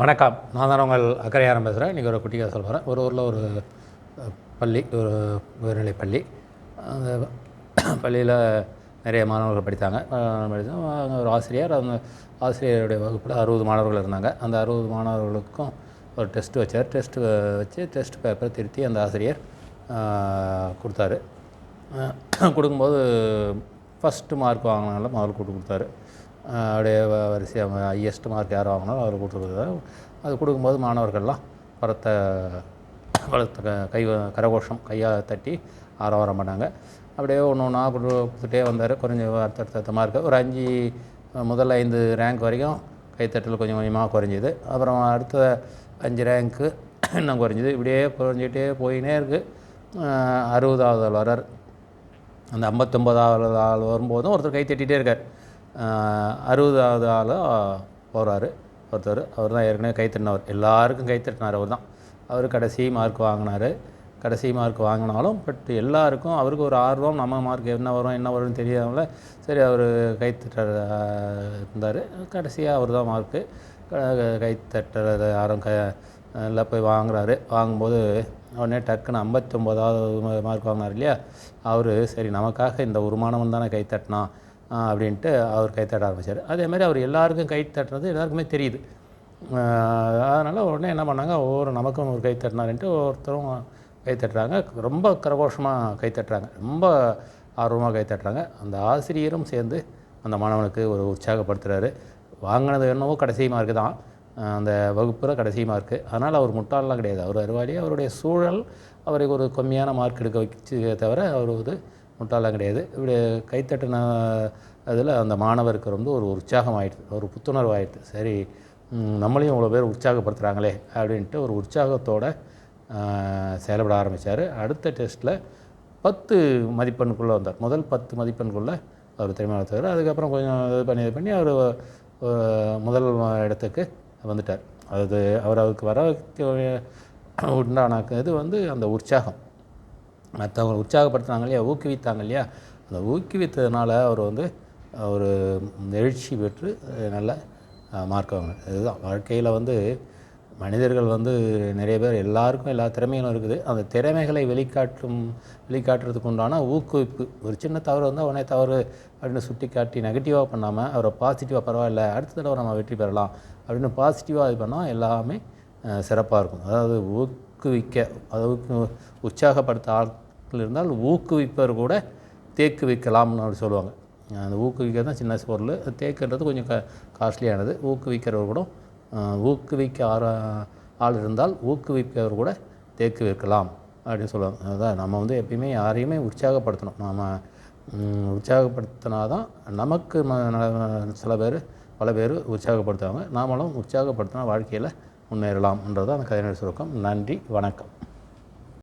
வணக்கம். நான் தான் உங்கள் அக்கறையாரம் பேசுகிறேன் இன்றைக்கி ஒரு குட்டியாக சொல்ல போகிறேன் ஒரு ஊரில் ஒரு பள்ளி ஒரு உயர்நிலை பள்ளி. அந்த பள்ளியில் நிறைய மாணவர்கள் படித்தாங்க. படித்தாங்க அங்கே ஒரு ஆசிரியர் அந்த ஆசிரியருடைய வகுப்பில் அறுபது மாணவர்கள் இருந்தாங்க. அந்த அறுபது மாணவர்களுக்கும் ஒரு டெஸ்ட் வச்சார். டெஸ்ட் வச்சு டெஸ்ட் பேப்பரை திருத்தி அந்த ஆசிரியர் கொடுத்தாரு. கொடுக்கும்போது ஃபஸ்ட்டு மார்க் வாங்கினால முதல் கூட்டு கொடுத்தாரு. அப்படியே வ- வரிசையாக ஹையஸ்ட் மார்க் யார் வாங்கினாலும் அவர் கொடுத்துருக்காரு அது கொடுக்கும்போது மாணவர்கள்லாம் பரத்த வளர்த்த க கை கரகோஷம் கையாக தட்டி ஆரவாரம் பண்ணாங்க. அப்படியே ஒன்று ஒன்றா கொடுத்துட்டே வந்தார். கொஞ்சம் அடுத்தடுத்த மார்க்கு ஒரு அஞ்சு முதல் ஐந்து ரேங்க் வரைக்கும் கைத்தட்டல் கொஞ்சம் கொஞ்சமாக குறைஞ்சிது. அப்புறம் அடுத்த அஞ்சு ரேங்க்கு இன்னும் குறைஞ்சிது. இப்படியே குறைஞ்சிட்டே போயினே இருக்குது அறுபதாவது ஆள் வரார் அந்த ஐம்பத்தொம்பதாவது ஆள் வரும்போதும் ஒருத்தர் கை தட்டிகிட்டே இருக்கார். அறுபதாவது ஆளாக போகிறாரு ஒருத்தர் அவர் தான் ஏற்கனவே கைத்தட்டினவர். எல்லாருக்கும் கைத்தட்டினார் அவர் தான் அவர் கடைசி மார்க் வாங்கினார். கடைசி மார்க் வாங்கினாலும் பட் எல்லாருக்கும் அவருக்கு ஒரு ஆர்வம் நம்ம மார்க் என்ன வரும் என்ன வரும்னு தெரியாமல சரி அவர் கை இருந்தார். கடைசியாக அவர் தான் மார்க்கு கைத்தட்டுறது யாரும் க எல்லாம் போய் வாங்குறாரு. வாங்கும்போது உடனே டக்குன்னு ஐம்பத்தொம்போதாவது மார்க் வாங்கினார் இல்லையா? அவர் சரி நமக்காக இந்த ஒரு மாணவன் தானே கைத்தட்டினான். அப்படின்ட்டு அவர் கை தட்ட ஆரம்பித்தார் அதே மாதிரி அவர் எல்லாருக்கும் கை தட்டுறது எல்லாருக்குமே தெரியுது. அதனால் உடனே என்ன பண்ணாங்க ஒவ்வொரு நமக்கும் ஒரு கை தட்டினாருன்ட்டு ஒருத்தரும் கை தட்டுறாங்க. ரொம்ப கரகோஷமாக கை தட்டுறாங்க. ரொம்ப ஆர்வமாக கை தட்டுறாங்க. அந்த ஆசிரியரும் சேர்ந்து அந்த மாணவனுக்கு ஒரு உற்சாகப்படுத்துகிறாரு வாங்கினது என்னவோ கடைசி மார்க்கு தான். அந்த வகுப்பில் கடைசி மார்க்கு அதனால் அவர் முட்டாளெலாம் கிடையாது. அவர் அறிவாளி அவருடைய சூழல் அவருக்கு ஒரு கம்மியான மார்க் எடுக்க வச்சு தவிர அவர் வந்து முட்டாளாம் கிடையாது. இப்படி கைத்தட்டின அதில் அந்த மாணவருக்கு வந்து ஒரு உற்சாகம் ஆயிடுது ஒரு புத்துணர்வு ஆயிடுது சரி நம்மளையும் இவ்வளோ பேர் உற்சாகப்படுத்துகிறாங்களே அப்படின்ட்டு ஒரு உற்சாகத்தோடு செயல்பட ஆரம்பித்தார் அடுத்த டெஸ்ட்டில் பத்து மதிப்பெண்குள்ளே வந்தார். முதல் பத்து மதிப்பெண்குள்ளே அவர் திறமை வளர்த்தார். அதுக்கப்புறம் கொஞ்சம் இது பண்ணி இது பண்ணி அவர் முதல் இடத்துக்கு வந்துட்டார். அது அவர் அவருக்கு வர வைக்க உண்டான இது வந்து அந்த உற்சாகம். மற்றவங்க உற்சாகப்படுத்துனாங்க இல்லையா ஊக்குவித்தாங்க இல்லையா அந்த ஊக்குவித்ததுனால அவர் வந்து ஒரு எழுச்சி பெற்று நல்ல மார்க் வாங்கினார். இதுதான். வாழ்க்கையில் வந்து மனிதர்கள் வந்து நிறைய பேர் எல்லாருக்கும் எல்லா திறமைகளும் இருக்குது. அந்த திறமைகளை வெளிக்காட்டும் வெளிக்காட்டுறதுக்கு உண்டான ஊக்குவிப்பு ஒரு சின்ன தவறு வந்து அவனே தவறு அப்படின்னு சுட்டி காட்டி நெகட்டிவாக பண்ணாமல் அவரை பாசிட்டிவாக பரவாயில்ல அடுத்த தடவை நம்ம வெற்றி பெறலாம் அப்படின்னு பாசிட்டிவாக இது பண்ணால் எல்லாமே சிறப்பாக இருக்கும். அதாவது ஊக் ஊக்குவிக்க அதாவது உற்சாகப்படுத்த ஆட்கள் இருந்தால் ஊக்குவிப்பவர் கூட தேக்கு வைக்கலாம்னு அப்படி சொல்லுவாங்க. அந்த ஊக்குவிக்கிறது தான் சின்ன பொருள். தேக்குன்றது கொஞ்சம் க காஸ்ட்லியானது. ஊக்குவிக்கிறவர் கூட ஊக்குவிக்க ஆர ஆள் இருந்தால் ஊக்குவிப்பவர் கூட தேக்கு வைக்கலாம் அப்படின்னு சொல்லுவாங்க. அதான் நம்ம வந்து எப்பயுமே யாரையுமே உற்சாகப்படுத்தணும். நாம் உற்சாகப்படுத்தினா தான் நமக்கு ம- ந- சில பேர் பல பேர் உற்சாகப்படுத்துவாங்க. நாமளும் உற்சாகப்படுத்தினா வாழ்க்கையில் முன்னேறலாம் என்றது அந்த கதையினுடைய சுருக்கம். நன்றி வணக்கம்.